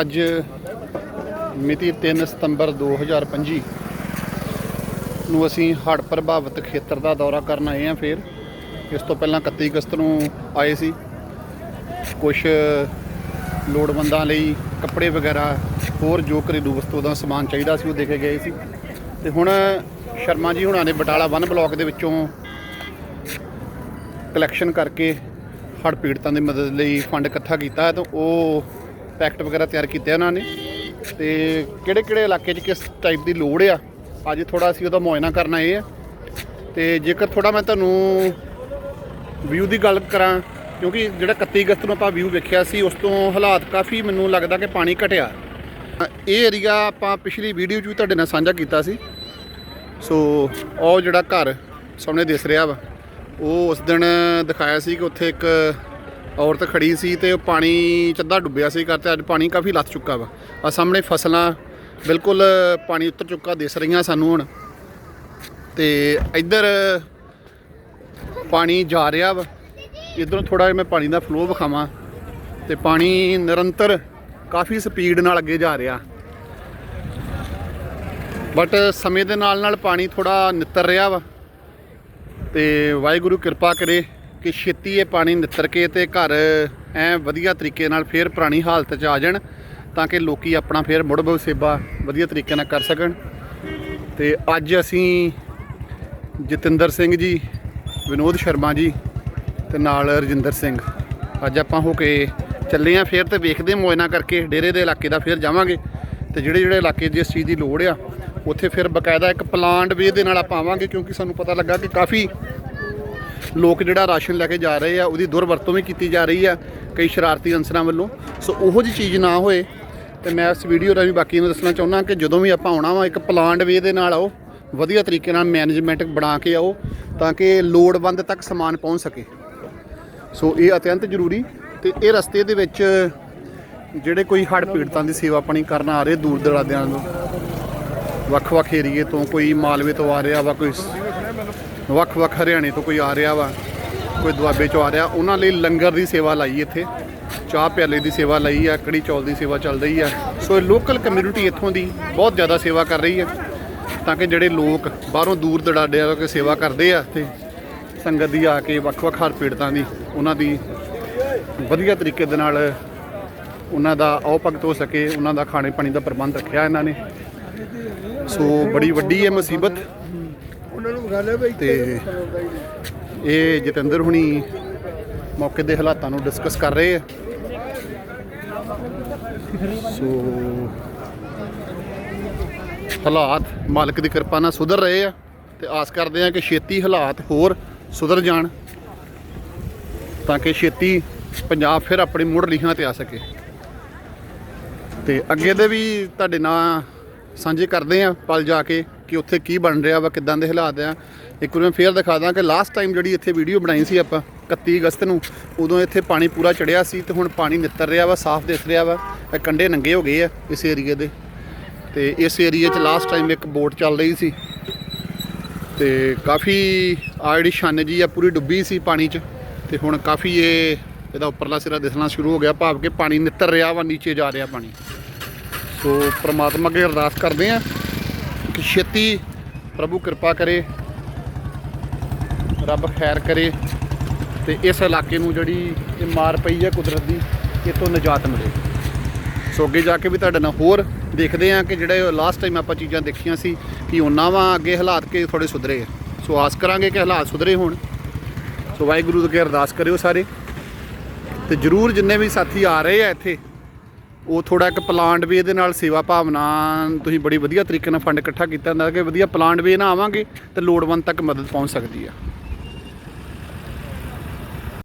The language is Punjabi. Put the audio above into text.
ਅੱਜ ਮਿਤੀ 3 ਸਤੰਬਰ 2025 ਨੂੰ ਅਸੀਂ ਹੜ੍ਹ ਪ੍ਰਭਾਵਿਤ ਖੇਤਰ ਦਾ ਦੌਰਾ ਕਰਨ ਆਏ ਹਾਂ ਫਿਰ। ਇਸ ਤੋਂ ਪਹਿਲਾਂ 31 ਅਗਸਤ ਨੂੰ ਆਏ ਸੀ। ਕੁਝ ਲੋੜਵੰਦਾਂ ਲਈ ਕੱਪੜੇ ਵਗੈਰਾ, ਹੋਰ ਜੋ ਘਰੇਲੂ ਵਸਤੂ ਦਾ ਸਮਾਨ ਚਾਹੀਦਾ ਸੀ ਉਹ ਦੇ ਕੇ ਗਏ ਸੀ। ਤੇ ਹੁਣ ਸ਼ਰਮਾ ਜੀ ਹੁਣਾਂ ਨੇ ਬਟਾਲਾ ਵਨ ਬਲਾਕ ਦੇ ਵਿੱਚੋਂ ਕਲੈਕਸ਼ਨ ਕਰਕੇ ਹੜ੍ਹ ਪੀੜਤਾਂ ਦੀ ਮਦਦ ਲਈ ਫੰਡ ਇਕੱਠਾ ਕੀਤਾ ਹੈ ਤਾਂ ਉਹ ਪੈਕਟ ਵਗੈਰਾ ਤਿਆਰ ਕੀਤੇ ਉਹਨਾਂ ਨੇ। ਤੇ ਕਿਹੜੇ ਕਿਹੜੇ ਇਲਾਕੇ 'ਚ ਕਿਸ ਟਾਈਪ ਦੀ ਲੋੜ ਆ, ਅੱਜ ਥੋੜਾ ਅਸੀਂ ਉਹਦਾ ਮੁਆਇਨਾ ਕਰਨਾ ਇਹ ਆ। ਤੇ ਜੇਕਰ ਥੋੜਾ ਮੈਂ ਤੁਹਾਨੂੰ ਵਿਊ ਦੀ ਗੱਲ ਕਰਾਂ, ਕਿਉਂਕਿ ਜਿਹੜਾ 31 ਅਗਸਤ ਨੂੰ ਆਪਾਂ ਵਿਊ ਵੇਖਿਆ ਸੀ, ਉਸ ਤੋਂ ਹਾਲਾਤ ਕਾਫੀ ਮੈਨੂੰ ਲੱਗਦਾ ਕਿ ਪਾਣੀ ਘਟਿਆ। ਇਹ ਏਰੀਆ ਆਪਾਂ ਪਿਛਲੀ ਵੀਡੀਓ 'ਚ ਵੀ ਤੁਹਾਡੇ ਨਾਲ ਸਾਂਝਾ ਕੀਤਾ ਸੀ। ਸੋ ਉਹ ਜਿਹੜਾ ਘਰ ਸਾਹਮਣੇ ਦਿਸ ਰਿਹਾ ਵਾ। ਉਹ ਉਸ ਦਿਨ ਦਿਖਾਇਆ ਸੀ ਕਿ ਉੱਥੇ ਇੱਕ ਔਰਤ ਖੜੀ ਸੀ ਤੇ ਉਹ ਪਾਣੀ ਚੱਦਾ ਡੁੱਬਿਆ ਸੀ ਘਰ ਅੱਜ ਪਾਣੀ ਕਾਫੀ ਲੱਥ ਚੁੱਕਾ ਵਾ। ਆ ਸਾਹਮਣੇ ਫਸਲਾਂ, ਬਿਲਕੁਲ ਪਾਣੀ ਉੱਤਰ ਚੁੱਕਾ, ਦਿਸ ਰਹੀਆਂ ਸਾਨੂੰ ਹੁਣ। ਤੇ ਇੱਧਰ ਪਾਣੀ ਜਾ ਰਿਹਾ ਵਾ। ਇਧਰੋਂ ਥੋੜਾ ਜਿਹਾ ਮੈਂ ਪਾਣੀ ਦਾ ਫਲੋ ਵਿਖਾਵਾਂ ਤੇ ਪਾਣੀ ਨਿਰੰਤਰ ਕਾਫੀ ਸਪੀਡ ਨਾਲ ਅੱਗੇ ਜਾ ਰਿਹਾ। ਬਟ ਸਮੇਂ ਦੇ ਨਾਲ ਨਾਲ ਪਾਣੀ ਥੋੜਾ ਨਿੱਤਰ ਰਿਹਾ ਵਾ। ਤੇ ਵਾਹਿਗੁਰੂ ਕਿਰਪਾ ਕਰੇ ਕਿ ਛੇਤੀ ਇਹ ਪਾਣੀ ਨਿੱਤਰ ਕੇ ਤੇ ਘਰ ਐ ਵਧੀਆ ਤਰੀਕੇ ਨਾਲ ਫੇਰ ਪੁਰਾਣੀ ਹਾਲਤ 'ਚ ਆ ਜਾਣ ਤਾਂ ਕਿ ਲੋਕੀ ਆਪਣਾ ਫੇਰ ਮੁੜ ਸੇਵਾ ਵਧੀਆ ਤਰੀਕੇ ਨਾਲ ਕਰ ਸਕਣ। ਤੇ ਅੱਜ ਅਸੀਂ ਜਤਿੰਦਰ ਸਿੰਘ ਜੀ, ਵਿਨੋਦ ਸ਼ਰਮਾ ਜੀ ਤੇ ਨਾਲ ਰਜਿੰਦਰ ਸਿੰਘ। ਅੱਜ ਆਪਾਂ ਹੋ ਕੇ ਚੱਲੇ ਆ ਫੇਰ ਤੇ ਵੇਖਦੇ ਹਾਂ ਮੁਆਇਨਾ ਕਰਕੇ ਡੇਰੇ ਦੇ ਇਲਾਕੇ ਦਾ ਫੇਰ ਜਾਵਾਂਗੇ। ਤੇ ਜਿਹੜੇ ਜਿਹੜੇ ਇਲਾਕੇ ਜਿਸ ਚੀਜ਼ ਦੀ ਲੋੜ ਆ ਉੱਥੇ ਫਿਰ ਬਕਾਇਦਾ ਇੱਕ ਪਲਾਂਟ ਵੇ ਦੇ ਨਾਲ ਆਪਾਂ ਆਵਾਂਗੇ, ਕਿਉਂਕਿ ਸਾਨੂੰ ਪਤਾ ਲੱਗਾ ਕਿ ਕਾਫੀ ਲੋਕ ਜਿਹੜਾ ਰਾਸ਼ਨ ਲੈ ਕੇ ਜਾ ਰਹੇ ਆ, ਉਹਦੀ ਦੁਰਵਰਤੋਂ ਵੀ ਕੀਤੀ ਜਾ ਰਹੀ ਆ ਕਈ ਸ਼ਰਾਰਤੀ ਅਨਸਰਾਂ ਵੱਲੋਂ। ਸੋ ਉਹੋ ਜੀ ਚੀਜ਼ ਨਾ ਹੋਏ, ਤੇ ਮੈਂ ਇਸ ਵੀਡੀਓ ਰਾਹੀਂ ਬਾਕੀ ਨੂੰ ਦੱਸਣਾ ਚਾਹੁੰਦਾ ਕਿ ਜਦੋਂ ਵੀ ਆਪਾਂ ਆਉਣਾ ਵਾ, ਇੱਕ ਪਲਾਂਟ ਵੇ ਦੇ ਨਾਲ ਆਓ, ਵਧੀਆ ਤਰੀਕੇ ਨਾਲ ਮੈਨੇਜਮੈਂਟ ਬਣਾ ਕੇ ਆਓ, ਤਾਂ ਕਿ ਲੋੜਵੰਦ ਤੱਕ ਸਮਾਨ ਪਹੁੰਚ ਸਕੇ। ਸੋ ਇਹ ਅਤਿਅੰਤ ਜ਼ਰੂਰੀ, ਤੇ ਇਹ ਰਸਤੇ ਦੇ ਵਿੱਚ ਜਿਹੜੇ ਕੋਈ ਹੜ੍ਹ ਪੀੜਤਾਂ ਦੀ ਸੇਵਾ ਆਪਣੀ ਕਰਨ ਆ ਰਹੇ ਦੂਰ ਦਰਾਦਿਆਂ ਤੋਂ ਵੱਖ-ਵੱਖ ਏਰੀਏ ਤੋਂ ਕੋਈ ਮਾਲਵੇ ਤੋਂ ਆ ਰਿਹਾ ਵਾ, ਕੋਈ ਵੱਖ-ਵੱਖ ਹਰਿਆਣੇ ਤੋਂ ਕੋਈ ਆ ਰਿਹਾ ਵਾ, ਕੋਈ ਦੁਆਬੇ ਚੋਂ ਆ ਰਿਹਾ। ਉਹਨਾਂ ਲਈ ਲੰਗਰ ਦੀ ਸੇਵਾ ਲਾਈ ਇੱਥੇ, ਚਾਹ ਪਿਆਲੇ ਦੀ ਸੇਵਾ ਲਈ ਆ, ਕੜੀ ਚੌਲ ਦੀ ਸੇਵਾ ਚੱਲ ਰਹੀ ਆ। ਸੋ ਲੋਕਲ ਕਮਿਊਨਿਟੀ ਇੱਥੋਂ ਦੀ ਬਹੁਤ ਜ਼ਿਆਦਾ ਸੇਵਾ ਕਰ ਰਹੀ ਹੈ ਤਾਂ ਕਿ ਜਿਹੜੇ ਲੋਕ ਬਾਹਰੋਂ ਦੂਰ ਦੜਾੜਿਆਂ ਤੋਂ ਸੇਵਾ ਕਰਦੇ ਆ ਤੇ ਸੰਗਤ ਦੀ ਆ ਕੇ ਵੱਖ-ਵੱਖ ਹਰ ਪੀੜਤਾਂ ਦੀ, ਉਹਨਾਂ ਦੀ ਵਧੀਆ ਤਰੀਕੇ ਦੇ ਨਾਲ ਉਹਨਾਂ ਦਾ ਆਓ ਭਗਤ ਹੋ ਸਕੇ, ਉਹਨਾਂ ਦਾ ਖਾਣੇ ਪਾਣੀ ਦਾ ਪ੍ਰਬੰਧ ਰੱਖਿਆ ਇਹਨਾਂ ਨੇ। ਸੋ ਬੜੀ ਵੱਡੀ ਹੈ ਮੁਸੀਬਤ। ਉਹਨਾਂ ਨੂੰ ਵਿਖਾ ਲਿਆ ਬਈ ਤੇ ਇਹ ਜਤਿੰਦਰ ਹੁਣੀ ਮੌਕੇ ਦੇ ਹਾਲਾਤਾਂ ਨੂੰ ਡਿਸਕਸ ਕਰ ਰਹੇ ਆ। ਸੋ ਹਾਲਾਤ ਮਾਲਕ ਦੀ ਕਿਰਪਾ ਨਾਲ ਸੁਧਰ ਰਹੇ ਆ ਤੇ ਆਸ ਕਰਦੇ ਆ ਕਿ ਛੇਤੀ ਹਾਲਾਤ ਹੋਰ ਸੁਧਰ ਜਾਣ ਤਾਂ ਕਿ ਛੇਤੀ ਪੰਜਾਬ ਫਿਰ ਆਪਣੀ ਮੁੜ ਲੀਹਾਂ ਤੇ ਆ ਸਕੇ। ਤੇ ਅੱਗੇ ਦੇ ਵੀ ਤੁਹਾਡੇ ਨਾਲ ਸਾਂਝੇ ਕਰਦੇ ਆ ਪਲ ਜਾ ਕੇ ਕਿ ਉੱਥੇ ਕੀ ਬਣ ਰਿਹਾ ਵਾ, ਕਿੱਦਾਂ ਦੇ ਹਾਲਾਤ ਆ। ਇੱਕ ਵਾਰ ਮੈਂ ਫੇਰ ਦਿਖਾ ਦਾਂ ਕਿ ਲਾਸਟ ਟਾਈਮ ਜਿਹੜੀ ਇੱਥੇ ਵੀਡੀਓ ਬਣਾਈ ਸੀ ਆਪਾਂ 31 ਅਗਸਤ ਨੂੰ, ਉਦੋਂ ਇੱਥੇ ਪਾਣੀ ਪੂਰਾ ਚੜਿਆ ਸੀ ਤੇ ਹੁਣ ਪਾਣੀ ਨਿੱਤਰ ਰਿਹਾ ਵਾ, ਸਾਫ਼ ਦਿਖ ਰਿਹਾ ਵਾ। ਇਹ ਕੰਡੇ ਨੰਗੇ ਹੋ ਗਏ ਆ ਇਸ ਏਰੀਏ ਦੇ। ਤੇ ਇਸ ਏਰੀਏ 'ਚ ਲਾਸਟ ਟਾਈਮ ਇੱਕ ਬੋਟ ਚੱਲ ਰਹੀ ਸੀ। ਤੇ ਕਾਫੀ ਆ ਜਿਹੜੀ ਛੰਨ ਜੀ ਆ, ਪੂਰੀ ਡੁੱਬੀ ਸੀ ਪਾਣੀ 'ਚ। ਤੇ ਹੁਣ ਕਾਫੀ ਇਹ ਇਹਦਾ ਉੱਪਰਲਾ ਸਿਰਾ ਦਿਸਣਾ ਸ਼ੁਰੂ ਹੋ ਗਿਆ। ਭਾਵ ਕਿ ਪਾਣੀ ਨਿੱਤਰ ਰਿਹਾ ਵਾ, ਨੀਚੇ ਜਾ ਰਿਹਾ ਪਾਣੀ। ਸੋ ਪ੍ਰਮਾਤਮਾ ਅੱਗੇ ਅਰਦਾਸ ਕਰਦੇ ਆ ਕਿ ਛੇਤੀ ਪ੍ਰਭੂ ਕਿਰਪਾ ਕਰੇ, ਰੱਬ ਖੈਰ ਕਰੇ ਤੇ ਇਸ ਇਲਾਕੇ ਨੂੰ ਜਿਹੜੀ ਇਹ ਮਾਰ ਪਈ ਹੈ ਕੁਦਰਤ ਦੀ ਇਹ ਤੋਂ ਨਿਜਾਤ ਮਿਲੇ। ਸੋ ਅੱਗੇ ਜਾ ਕੇ ਵੀ ਤੁਹਾਡੇ ਨਾਲ ਹੋਰ ਦੇਖਦੇ ਆ ਕਿ ਜਿਹੜੇ ਲਾਸਟ ਟਾਈਮ ਆਪਾਂ ਚੀਜ਼ਾਂ ਦੇਖੀਆਂ ਸੀ ਕਿ ਉਹਨਾਂ ਵਾਂ ਅੱਗੇ ਹਾਲਾਤ ਕਿ ਥੋੜੇ ਸੁਧਰੇ ਆ। ਸੋ ਆਸ ਕਰਾਂਗੇ ਕਿ ਹਾਲਾਤ ਸੁਧਰੇ ਹੋਣ। ਸੋ ਵਾਹਿਗੁਰੂ ਅੱਗੇ ਅਰਦਾਸ ਕਰਿਓ ਸਾਰੇ। ਤੇ ਜਰੂਰ ਜਿੰਨੇ ਵੀ ਸਾਥੀ ਆ ਰਹੇ ਆ ਇੱਥੇ ਉਹ ਥੋੜਾ ਇੱਕ ਪਲਾਂਟ ਵੇ ਦੇ ਨਾਲ ਸੇਵਾ ਭਾਵਨਾ ਤੁਸੀਂ ਬੜੀ ਵਧੀਆ ਤਰੀਕੇ ਨਾਲ ਫੰਡ ਇਕੱਠਾ ਕੀਤਾ ਹੁੰਦਾ ਕਿ ਵਧੀਆ ਪਲਾਂਟ ਵੇ ਨਾਲ ਆਵਾਂਗੇ ਤੇ ਲੋੜਵੰਦ ਤੱਕ ਮਦਦ ਪਹੁੰਚ ਸਕਦੀ ਆ।